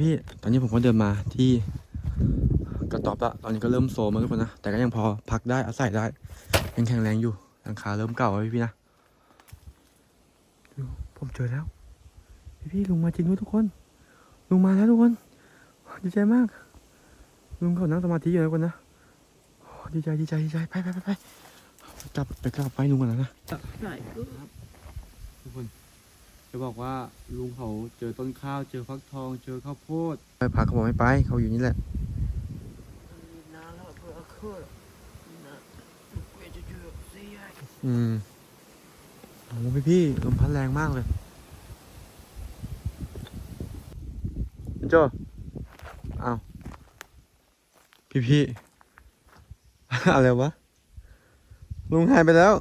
พี่ตอนนี้ผมก็เดินมาที่กระต๊อบละตอนนี้ก็เริ่มโซมแล้วทุกคนนะ แต่ก็ยังพอพักได้อาศัยได้ ยังแข็งแรงอยู่หลังคาเริ่มเก่าแล้วพี่ๆนะดูผมเจอแล้ว พี่พี่ๆลุงมาจริงด้วยทุกคน ลุงมาแล้วทุกคน ดีใจมาก ลุงเขานั่งสมาธิอยู่นะทุกคนนะโอ้ดีใจดีใจดีใจไปไปไปไปกลับไปกลับไปลุงกันแล้วนะใช่ก็ทุกคน จะบอกว่าลุงเขาเจอต้นข้าว เจอฟักทอง เจอข้าวโพดไปพักเขาบอกไม่ไปเขาอยู่นี่แหละนาแล้วเพื่อคือนะลูกเวจะเจอเสียอืมโอ้โหพี่พี่ลมพัดแรงมากเลยพี่โจอ้าวพี่พี่อะไรวะลุงหายไปแล้ว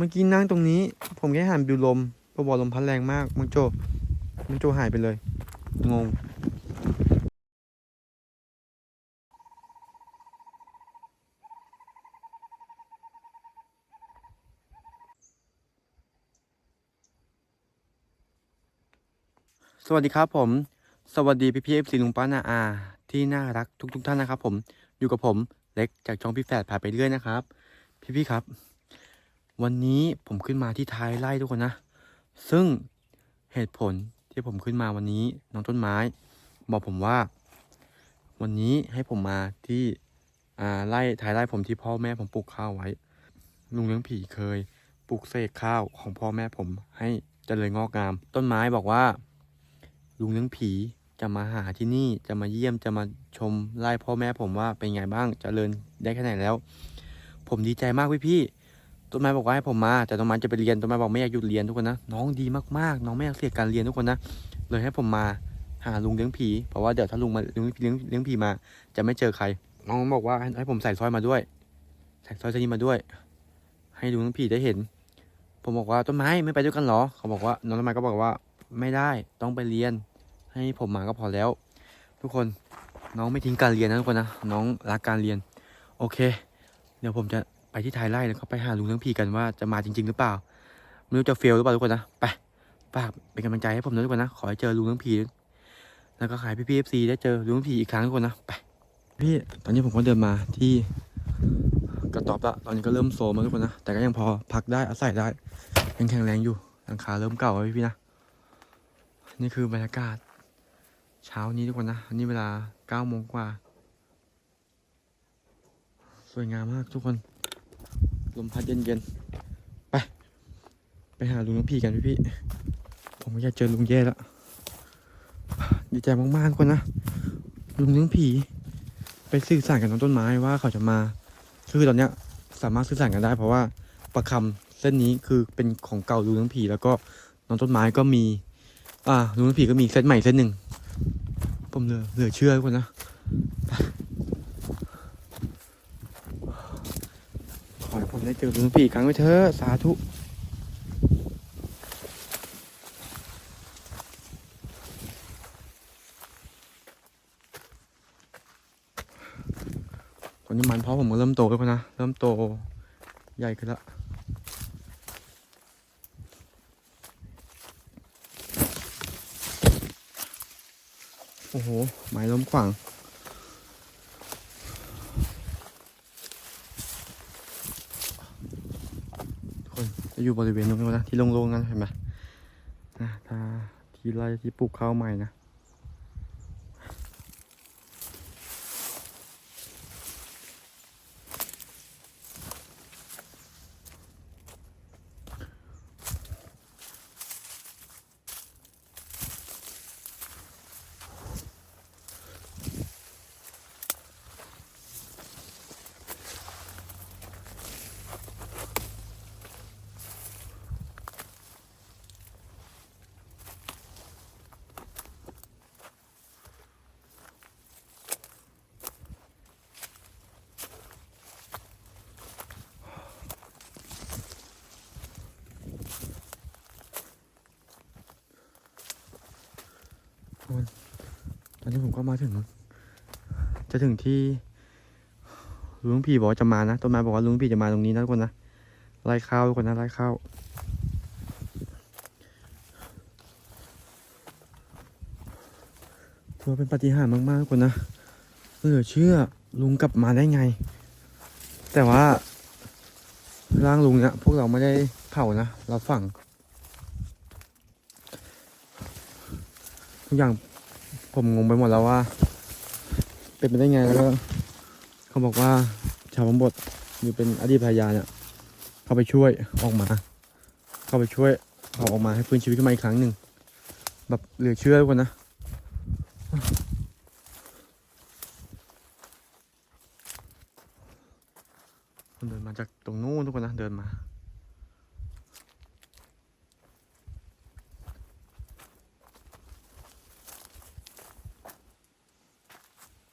เมื่อกี้นั่งตรงนี้ ผมแค่หันบิวลมเพราะบอกลมพัดแรงมากมังโจมังโจหายไปเลย งง สวัสดีครับผม สวัสดีพี่พีเอฟซีลุงป้านาอา ที่น่ารักทุกๆทท่านนะครับผม อยู่กับผมเล็กจากช่องพี่แฝดพานไปเรื่อยนะครับ พี่พี่ๆครับ วันนี้ผมขึ้นมาที่ท้ายไร่ทุกคนนะ ซึ่งเหตุผลที่ผมขึ้นมาวันนี้น้องต้นไม้ บอกผมว่า วันนี้ให้ผมมาที่อ่าไร่ท้ายไร่ผมที่พ่อแม่ผมปลูกข้าวไว้ ลุงเลี้ยงผีเคยปลูกเสกข้าวของพ่อแม่ผมให้เจริญงอกงาม ต้นไม้บอกว่า ลุงเลี้ยงผีจะมาหาที่นี่จะมาเยี่ยมจะมาชมไล่พ่อแม่ผมว่าเป็นไงบ้างจเจริญได้แค่ไหนแล้ว ผมดีใจมากพี่พี่ ต้นไม้บอกว่าให้ผมมา แต่ต้นไม้จะไปเรียนต้นไม้บอกไม่อยากหยุดเรียนทุกคนนะน้องดีมากๆ น้องไม่อยากเสียการเรียนทุกคนนะเลยให้ผมมาหาลุงเลี้ยงผีเพราะว่าเดี๋ยวถ้าลุงมาลุงเลี้ยงเลี้ยงผีมา จะไม่เจอใคร น้องบอกว่าให้ผมใส่สร้อยมาด้วย ใส่สร้อยเส้นนี้มาด้วย ให้ลุงเลี้ยงผีได้เห็น ผมบอกว่าต้นไม้ไม่ไปด้วยกันหรอ เขาบอกว่าน้องต้นไม้ก็บอกว่าไม่ได้ต้องไปเรียน ให้ผมมาก็พอแล้ว ทุกคนน้องไม่ทิ้งการเรียนนะทุกคนนะน้องรักการเรียน โอเค เดี๋ยวผมจะ ไปที่ท้ายไร่แล้วก็ไปหาลุงเลี้ยงผีกันว่าจะมาจริง ๆ หรือเปล่า ไม่รู้จะเฟลหรือเปล่าทุกคนนะ ไปฝากเป็นกำลังใจให้ผมนะทุกคนนะ ขอให้เจอลุงเลี้ยงผีแล้วก็ขายพี่พีเอฟซีได้เจอลุงเลี้ยงผีอีกครั้งทุกคนนะ ไป พี่ ตอนนี้ผมก็เดินมาที่กระต๊อบละ ตอนนี้ก็เริ่มโซมแล้วทุกคนนะ แต่ก็ยังพอพักได้อาศัยได้ ยังแข็งแรงอยู่ หลังคาเริ่มเก่าแล้วพี่นะ นี่คือบรรยากาศ เช้านี้ทุกคนนะอันนี้เวลาเก้าโมงกว่า สวยงามมากทุกคน ลมพัดเย็นๆ ไป ไปหาลุงน้องพี่กันพี่พี่ ผมก็อยากเจอลุงแย่แล้ว ดีใจมากๆคนนะ ลุงน้องผีไปสื่อสารกับน้องต้นไม้ว่าเขาจะมา คือตอนเนี้ยสามารถสื่อสารกันได้ เพราะว่าประคำเส้นนี้คือเป็นของเก่าลุงน้องผีแล้วก็น้องต้นไม้ก็มี อ่าลุงน้องผีก็มีเส้นใหม่เส้นหนึ่ง ผมเหลือเหลือเชื่อทุกคนนะ ได้เจอลุงปีอีกครั้งไว้เถอะสาธุตอนนี้มันเพราะผมก็เริ่มโตแล้วนะเริ่มโตใหญ่ขึ้นละโอ้โหไม้ล้มขวาง ทุกคน จะอยู่บริเวณตรงนี้นะที่โล่งๆนั่นเห็นไหมนะถ้าที่ไร่ที่ปลูกข้าวใหม่นะ ตอนนี้ผมก็มาถึง จะถึงที่ลุงพี่บอกว่าจะมานะต้นไม้บอกว่าลุงพี่จะมาตรงนี้นะทุกคนนะไล่ข้าวทุกคนนะไล่ข้าวถือว่าเป็นปฏิหารมากๆทุกคนนะเหลือเชื่อลุงกลับมาได้ไง แต่ว่าร่างลุงเนี่ยพวกเราไม่ได้เผานะ เราฝัง ทุกอย่างผมงงไปหมดแล้วว่า เป็นไปได้ไงแล้วก็เขาบอกว่าชาวบำบดหรือเป็นอดีตภรรยาเนี่ย เข้าไปช่วยออกมา เข้าไปช่วยเอาออกมาให้ฟื้นชีวิตขึ้นมาอีกครั้งหนึ่งแบบเหลือเชื่อทุกคนนะเดินมาจากตรงนู้นทุกคนนะเดินมา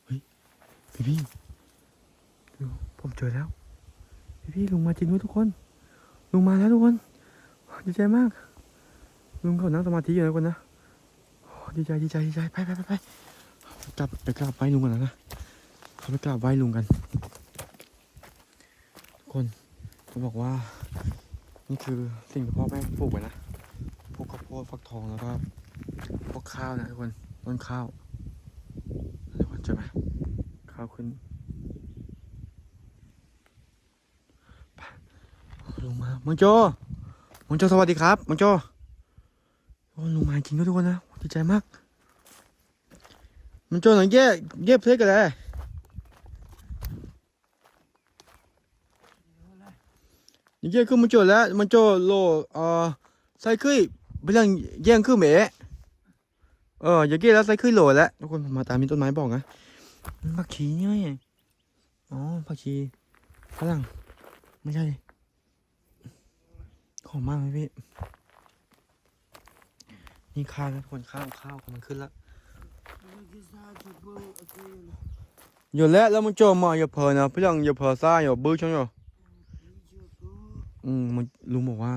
พี่พี่ดูผมเจอแล้ว พี่พี่ลุงมา จริงด้วยทุกคน ลุงมาแล้วทุกคน ดีใจมาก ลุงเขานั่งสมาธิอยู่นะคนนะดีใจดีใจดีใจไปไปไปไปกลับไปกราบไหว้ลุงกันนะเขาไปกราบไหว้ลุงกัน ทุกคนเขาบอกว่า นี่คือสิ่งที่พ่อแม่ปลูกไว้นะพวกข้าวโพดฟักทองแล้วก็พวกข้าวนะทุกคนต้นข้าวทุกคนเจอไหมข้าวขึ้นไป ลงมามอนโจมังโจสวัสดีครับมังโจโอ้ลงมาจริงด้ทุกคนนะดีใจมากมังโจหนังแย่เย่เพลกันเลยแย่คือมังโจแล้วมังโจโลเอ่อไซคือเรื่องแย่งคือเหมเอออย่างเงี้แล้วไซคือโหลแล้วทุกคนมมาตามมีต้นไม้บอกนะผักชีนี่ไงอ๋อผักชีฝรั่งไม่ใช่ มมากเลยพี่ นี่ข้าวนะทุกคนข้าวข้าวกำลังขึ้นแล้วอยู่แล้วแล้วมันโจมมาอย่าเพลินนะพี่ลังอย่าเพลินซ่าอย่าบื้อช่างอยู่อืมมันลุงบอกว่า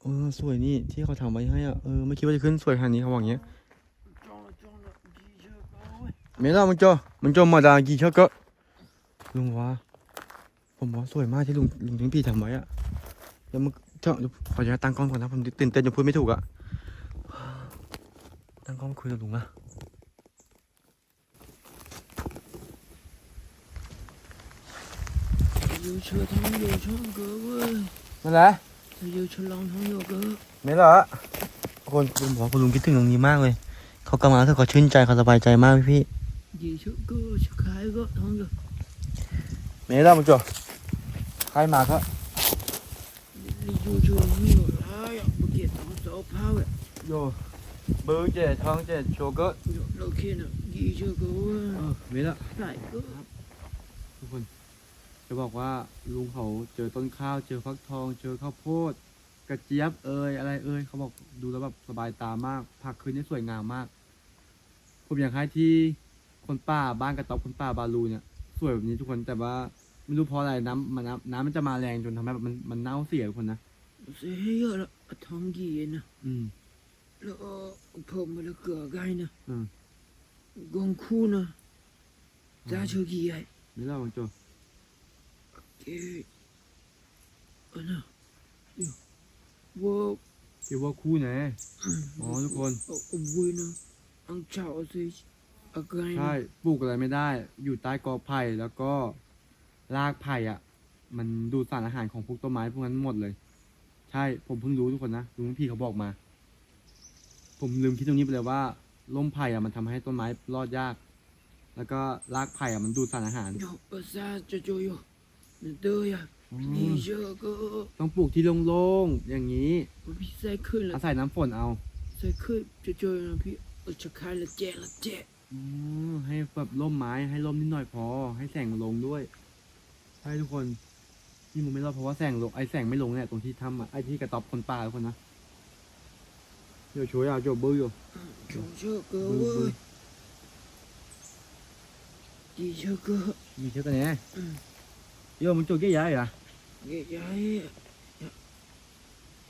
เออสวยนี่ที่เขาทำไว้ให้อะเออไม่คิดว่าจะขึ้นสวยขนาดนี้เขาบอกอย่างเงี้ย没了มันโจมันโจมาดากี่เชือกก็ลุงว่าผมว่าสวยมากที่ลุงลุงถึงพี่ทำไว้อะแล้วมึง จ้าขออนุญาตตั้งกล้องก่อนนะผมตื่นเต้นจนพูดไม่ถูกอะตั้งกล้องคุยกับลุงอะมาเชื่อทั้ยูช่วยนั่นแหละยูชลองทั้งยูเกอไม่เหรอคนคุณบอกคุณลุงคิดถึงตรงนี้มากเลยเขากำลังเขาเขาชื่นใจเขาสบายใจมากพี่พี่ยูยก็ทั้งไม่ได้มั้งจ้ะใครมาครับ 有车没有来呀？不给当早跑呀？ โยเบอร์เจ็ดท้องเจ็ดโชเกอร์ 有老看呢，一首歌 เอ 啊， อไม่ละ 哪个？ ทุกคนจะบอกว่าลุงเขาเจอต้นข้าว เจอฟักทอง เจอข้าวโพด กระเจี๊ยบเอ่ยอะไรเอ่ยเขาบอกดูแล้วแบบสบายตามาก ผักคืนนี้สวยงามมาก ผมอยากให้ที่คนป่าบ้านกระต๊อบคนป่าบาลูเนี่ย สวยแบบนี้ทุกคนแต่ว่า ไม่รู้เพราะอะไรน้ำมันน้ำน้ำมันจะมาแรงจนทำให้มันมันเน่าเสียทุกคนนะเสียแล้วท้องกียนะอืม แล้วผมมันเกลือไงนะอืมกงคู่นะจ้าชูกี่ใหญ่นี่ราบางโจเกอันน่ะว่าที่ว่าคู่ไหนอ๋อทุกคนอุ้ยนะอังเจ้าสิอะไรใช่ปลูกอะไรไม่ได้ อยู่ใต้กอไผ่แล้วก็ รากไผ่อะมันดูดสารอาหารของพวกต้นไม้พวกนั้นหมดเลย ใช่ผมเพิ่งรู้ทุกคนนะลุงพี่เขาบอกมา ผมลืมคิดตรงนี้ไปเลยว่าล่มไผ่อะมันทำให้ต้นไม้รอดยาก แล้วก็รากไผ่อะมันดูดสารอาหารต้องปลูกที่โล่งๆอย่างนี้อาศัยน้ำฝนเอาใส่คืนโจโจนะพี่ชะไคละเจะละเจะอืมให้แบบร่มไม้ให้ร่มนิดหน่อยพอ ให้แสงลงด้วย ใช่ทุกคนที่มุมไม่รอดเพราะว่าแสงลงไอแสงไม่ลงเนี่ยตรงที่ถ้ำอะไอที่กระต๊อบคนป่าทุกคนนะเดี๋ยวช่วยเอาจบบอร์อยู่จงเจกอดีเชื่อเกอมีเชื่อกันแน่โยมึงจกเกี้ยย้ายอะอเกี้ย้าย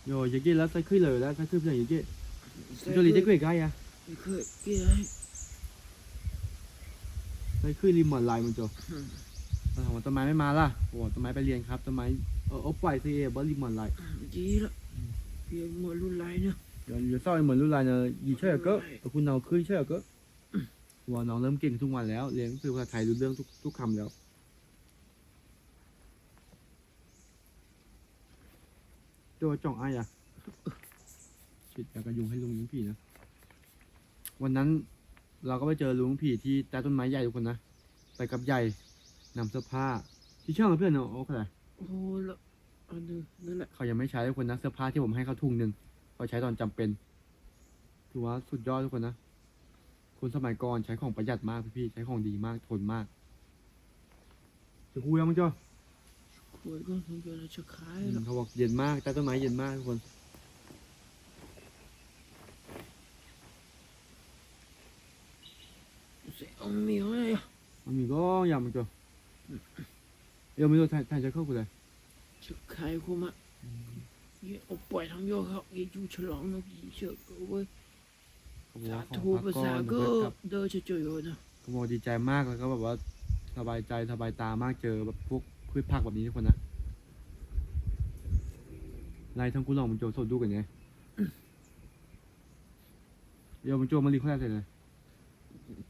โยยกี้แล้วใส่ขึ้นเลยแล้วใส่ขึ้นเลยยกี้จลีได้ขึ้นกายอะขึ้นเกี้ยย้ใส่ขึ้นรีมมอนลน์มึงจบ อ้าวต้นไม้ไม่มาล่ะโอ้ต้นไม้ไปเรียนครับต้นไม้เออปล่อยสิเอบริลีมอนไลท์ดีละเพียงหมดรุ่นไรเนี่ยเดี๋ยวเดี๋ยวเศร้าเหมือนรุ่นไรเนี่ยยีเชื่อก็คุณเอาขึ้นเชื่อก็ว่าน้องเริ่มเก่งทุกวันแล้วเรียนหนังอภาษาไทยรู้เรื่องทุกทุกคำแล้วตัวจ่องไอ้อะฉีดยากระยุงให้ลุงยิงผีนะ วันนั้นเราก็ไปเจอลุงผีที่ใต้ต้นไม้ใหญ่ทุกคนนะ ไปกับใหญ่ นำเสื้อผ้าที่ช่างกับเพื่อนเนาะโอ้ขนาดโอ้ละอันนึงนั่นแหละเขายังไม่ใช้ทุกคนนะเสื้อผ้าที่ผมให้เขาทุ่งหนึ่งเขาใช้ตอนจำเป็นถือว่าสุดยอดทุกคนนะคนสมัยก่อนใช้ของประหยัดมากพี่ๆใช้ของดีมากทนมากจะคุยยังมั้งจ้ะคุยก็ถึงจะจะขายอืมละเขาบอกเย็นมากใต้ต้นไม้เย็นมากทุกคนเสียงมีอะไรอะมันมีก็ยำมั้งจ้ะ เดี๋ยวไม่รู้ถ่ายถ่ายจะเข้ากูเลยจะขายกูมาเยเอาปล่อยทั้งโยกเขาเยจูฉลองนะพี่เชื่อกูเว้ยเขาบอกสาว่าขอธุพักภาก่อษานก็เดี๋ยวค่อยกลับเดินจะเจออยู่นะเขาบอกดีใจมากแล้วก็แบบว่าสบายใจสบายตามากเจอแบบพวกพืชผักแบบนี้ทุกคนนะไล่ทั้งกุหลาบมันโจสดดูกันไงเดี๋ยวมันโจมารีเขาแรกเลย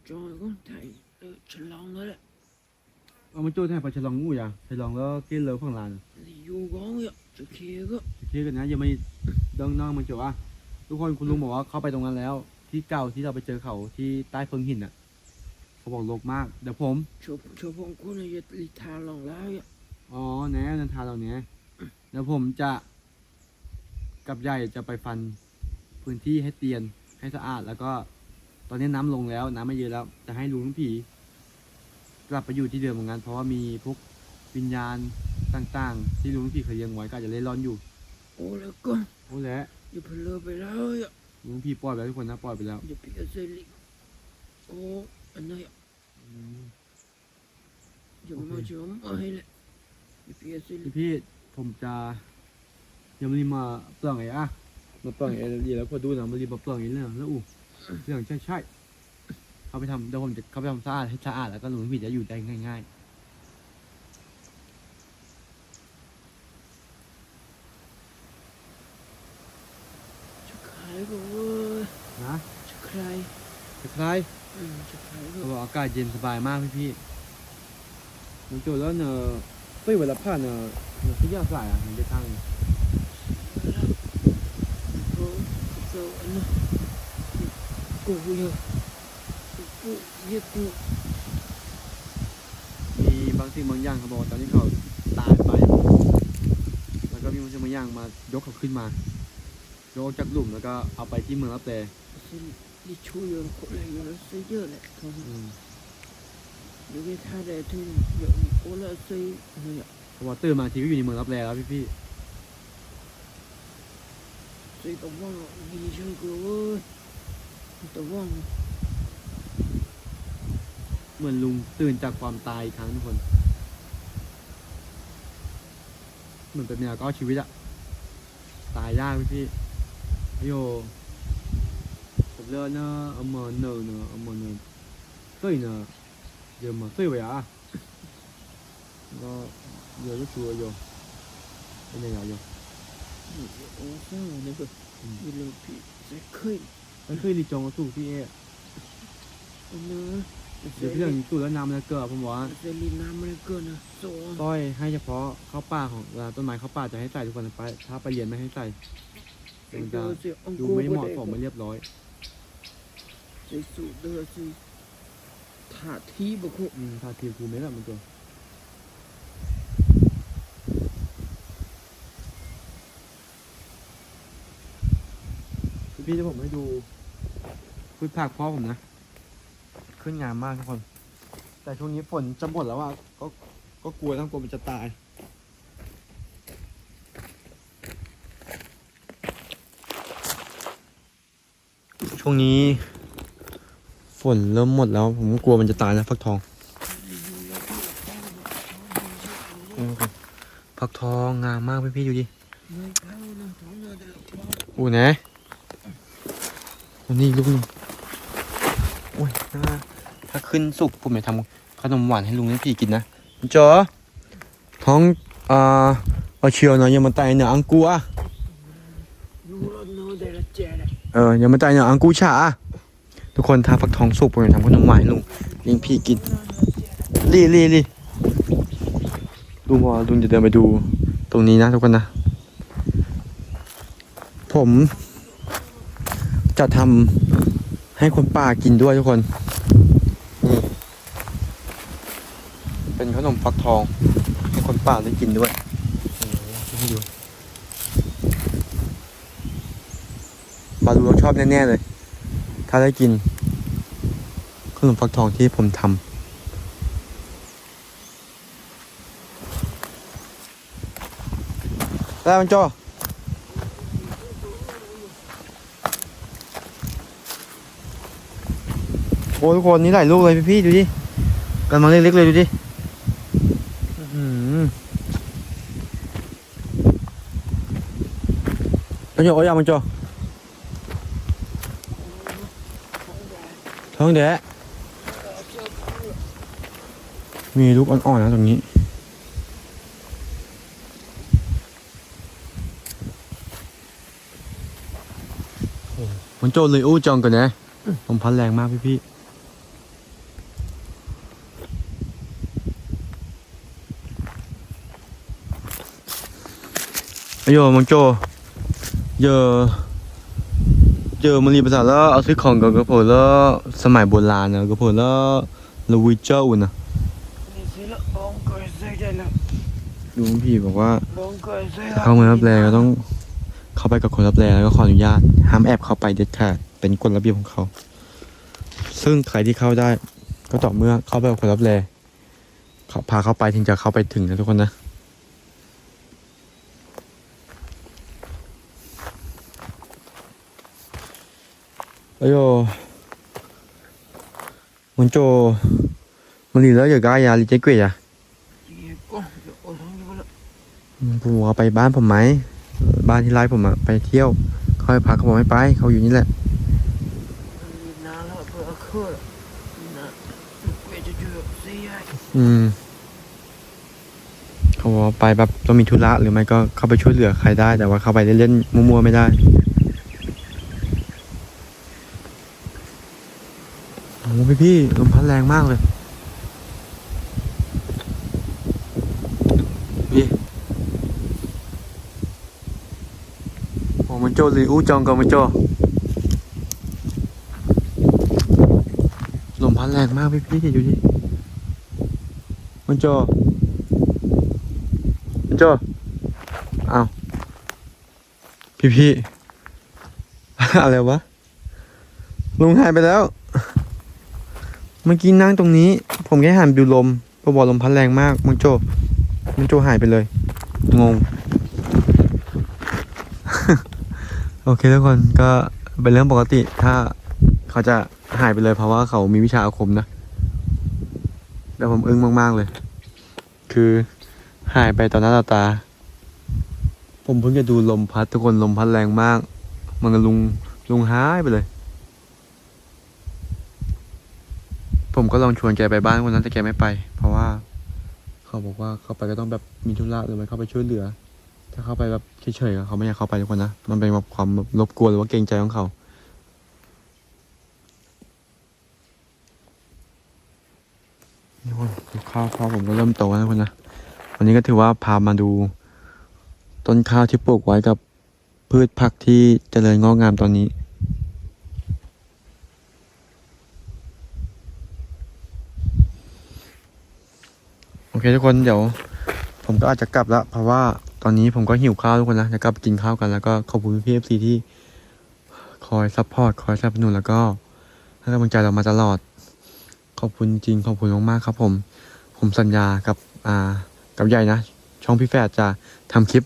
จอยก็ถ่ายเออฉลองแล้วแหละ เอามันโจแทนไปฉลองงูอย่างฉลองแล้วกินเลยฝั่งลานอยู่ก้องอะจะเคลียร์ก็โอเคกันนะยังไม่ดังน้องมันโจอะทุกคนคุณลุงบอกว่าเข้าไปตรงนั้นแล้ว ที่เก่าที่เราไปเจอเขาที่ใต้เพิงหินอะ เขาบอกรกมากเดี๋ยวผมชอบชอบพงคุณอย่าลิทาลองแล้วอะอ๋อแน่นันทาเราเนี้ยเดี๋ยวผมจะกับใหญ่จะไปฟันพื้นที่ให้เตียนให้สะอาดแล้วก็ ตอนนี้น้ำลงแล้ว น้ำไม่เยอะแล้ว จะให้ลุงผี กลับไปอยู่ที่เดิมเหมือนกันเพราะว่ามีพวกวิญญาณต่างๆ ที่ลุงผีเคยเลี้ยงไว้ก็อาจจะเล่ร่อนอยู่โอ้แล้วก็โอ้แหละอย่าเพลินไปแล้วอะลุงผีปล่อยไปแล้วทุกคนนะปล่อยไปแล้วอย่าเปียเซลิโอ้อันนั้นอะอืมอย่ามาเชื่อมาให้เลยอย่าเปียเซลิพี่พี่ผมจะยังไม่ได้มาเปลืองไอ้อะมาเปลืองไอ้ดีแล้วพอดูหนังมาดีมาเปลืองไอ้เรื่องแล้วอู้เรื่องใช่ใช่ๆ เขาไปทำเดี๋ยวผมจะเขาไปทำสะอาดให้สะอาดแล้วก็ลุงผีจะอยู่ได้ง่ายจะขายก็เว้ยๆนะจะใครจะคล้ายอืมจะขายก็เขาบอกอากาศเย็นสบายมากพี่พี่ๆมันจุดแล้วเนอะเฮ้ยเวลาผ่านเนอะเนอะที่ยากสายอะมันจะทางแล้วก็ก็อันนั้นกูเยอะ กูเยอะกูมีบางสิ่งบางอย่างเขาบอกว่าตอนนี้เขาตายไป แล้วก็มีบางสิ่งบางอย่างมายกเขาขึ้นมายกออกจากหลุมแล้วก็เอาไปที่เมืองรับแลสิลิชูยนคนเลยอยู่แล้วซื้อเยอะแหละเขาอืมเดี๋ยวไปท่าได้ทุนเดี๋ยวโอ้ล้วซื้อเนี่ยเขาบอกตื่นมาทีก็อยู่ในเมืองรับแลแล้วพี่พี่ซื้อตะว่างมีช่วยกูเว้ยตะว่าง เหมือนลุงตื่นจากความตายอีกครั้งทุกคน เหมือนเป็นเนี่ยก็ชีวิตอะตายยากพี่โยผมเลิกนะเอามาเนอเนอเอามาเนอตุ้ยเนอเดี๋ยวมาตุ้ยไปอะก็เดี๋ยวจะชัวร์โยเป็นยังไงโยโอ้ใช่เนี่ยคืมีเรื่ลงพี่จะขึ้นมันขึ้นดีจองสู่พี่เอ๋เอาเนอ เดี๋ยวพี่เรื่องตู้แล้วน้ำแล้วเกิดผมบอกว่าจะลีน้ำมันเกินนะโซ่ต้อยให้เฉพาะข้าวป่าของเวลาต้นไม้ข้าวป่าจะให้ใส่ทุกคนไปถ้าไปเรียนไม่ให้ใส่มันจะดูไม่เหมาะสมไม่เรียบร้อยจะสูดเดือดสิถาที่บุกอืมทาทีมภูมิแบบมันตัวพี่จะผมให้ดูพืชผักพ่อผมนะ ขึ้นงามมากทุกคน แต่ช่วงนี้ฝนจะหมดแล้วอะก็ก็กลัวทั้งกลัวมันจะตาย ช่วงนี้ ฝนเริ่มหมดแล้ว ผมกลัวมันจะตายนะฟักทองฟักทองงามมากพี่ๆดูดิไม่เน้อู้นะวันนี้ลูกนึงโอ้ยน่า ถ้าขึ้นสุกผมจะทำขนมหวานให้ลุงให้พี่กินนะจอท้องอ่าเอาเชียวเนาะยังมาตายเนาะอังกูอะเออยังมาตายเนาะอังกูฉาทุกคนทาฟักทองสุกผมจะทำขนมหวานให้ลุงเลี้ยงพี่กินรีรีรีลุงบอกว่าลุงจะเดินไปดูตรงนี้นะทุกคนนะ ผมจะทำให้คนป่ากินด้วยทุกคน เป็นขนมฟักทอง ให้คนป่าได้กินด้วยนี่ให้ดูบาลูต้องชอบแน่ ๆ เลย ถ้าได้กิน ขนมฟักทองที่ผมทำได้มันโจโอ้ทุกคนนี่หลายลูกเลยพี่ๆดูดิกำลังเล็กๆเลยดูดิอื้อหือมัน โจโอ้ยามันโจท้องแดะมีลูกอ่อนๆนะตรงนี้มันโจเลยอู้จองกันนะผมพันแรงมากพี่พี่ๆอายุมังโจ เยอะเยอะมันรีภาษาแล้วเอาซื้อของกับกระผมแล้วสมัยโบราณนะกระผมแล้วลวิเจ้านะนี่สิละบองก็ใส่ได้ละลุงพี่บอกว่าบองก็ใส่ถ้าเข้าเมืองรับแลก็ต้องเข้าไปกับคนรับแลแล้วก็ขออนุญาตห้ามแอบเข้าไปเด็ดขาดเป็นกฎระเบียบของเขา ซึ่งใครที่เข้าได้ ก็ต่อเมื่อเข้าไปกับคนรับแลเขาพาเข้าไปถึงจะเข้าไปถึงนะทุกคนนะ 哎呦，มันโจมันหลีแล้วอย่ากายาลิเจกเกยอะเจ็บก็เดี๋ยวเอาทั้งนี้ก็ละผมว่าไปบ้านผมไหมบ้านที่ไล่ผมอะไปเที่ยวเขาให้พักเขาบอกไม่ไปเขาอยู่นี่แหละอืมเขาบอกว่าไปแบบต้องมีธุระหรือไม่ก็เข้าไปช่วยเหลือใครได้ แต่ว่าเข้าไปเล่นๆมั่วๆไม่ได้โอ้ พี่พี่ลมพัดแรงมากเลยพี่โอ้มันโจหรืออู้จองกับมันโจลมพัดแรงมากพี่พี่ๆดูดิมันโจมันโจเอาพี่พี่อะไรวะลุงหายไปแล้ว เมื่อกี้นั่งตรงนี้ ผมแค่หันดูลมก็บอกลมพัดแรงมากมังโจมังโจหายไปเลย งง โอเคทุกคนก็เป็นเรื่องปกติถ้าเขาจะหายไปเลยเพราะว่าเขามีวิชาอาคมนะ แต่ผมอึ้งมาก ๆ เลย คือหายไปต่อหน้าต่อตา ผมเพิ่งจะดูลมพัดทุกคนลมพัดแรงมาก มันก็ลุงลุงหายไปเลย ผมก็ลองชวนแกไปบ้านวันนั้นแต่แกไม่ไป เพราะว่า เขาบอกว่าเข้าไปก็ต้องแบบมีธุระหรือไม่เข้าไปช่วยเหลือ ถ้าเข้าไปแบบเฉยๆเขาไม่อยากเข้าไปทุกคนนะมันเป็นแบบความแบบรบกวนหรือว่าเกรงใจของเขานี่คนข้าวข้าวผมก็เริ่มโตแล้วทุกคนนะวันนี้ก็ถือว่าพามาดู ต้นข้าวที่ปลูกไว้กับพืชผักที่เจริญงอกงามตอนนี้ โอเคทุกคนเดี๋ยว ผมก็อาจจะกลับล้วเพราะว่าตอนนี้ผมก็หิวข้าวทุกคนนะจะกลับกินข้าวกันแล้วก็ขอบคุณพี่เอฟซีที่คอยซัพพอร์ตคอยสนับสนุนแล้วก็ให้กำลังใจเรามาตลอด ขอบคุณจริงขอบคุณมากๆครับ ผม ผมสัญญากับอ่ากับใหญ่นะ ช่องพี่แฝดจะทำคลิป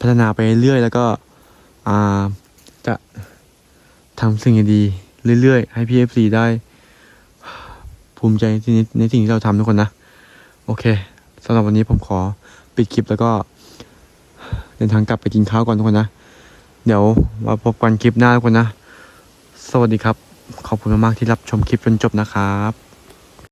พัฒนาไปเรื่อยแล้วก็อ่าจะทำสิ่งดีๆเรื่อยๆ ให้พี่เอฟซีได้ ภูมิใจในในสิ่งที่เราทำทุกคนนะ โอเคสำหรับวันนี้ผมขอปิดคลิปแล้วก็ เดินทางกลับไปกินข้าวก่อนทุกคนนะ เดี๋ยวมาพบกันคลิปหน้าทุกคนนะ สวัสดีครับ ขอบคุณมากๆที่รับชมคลิปจนจบนะครับ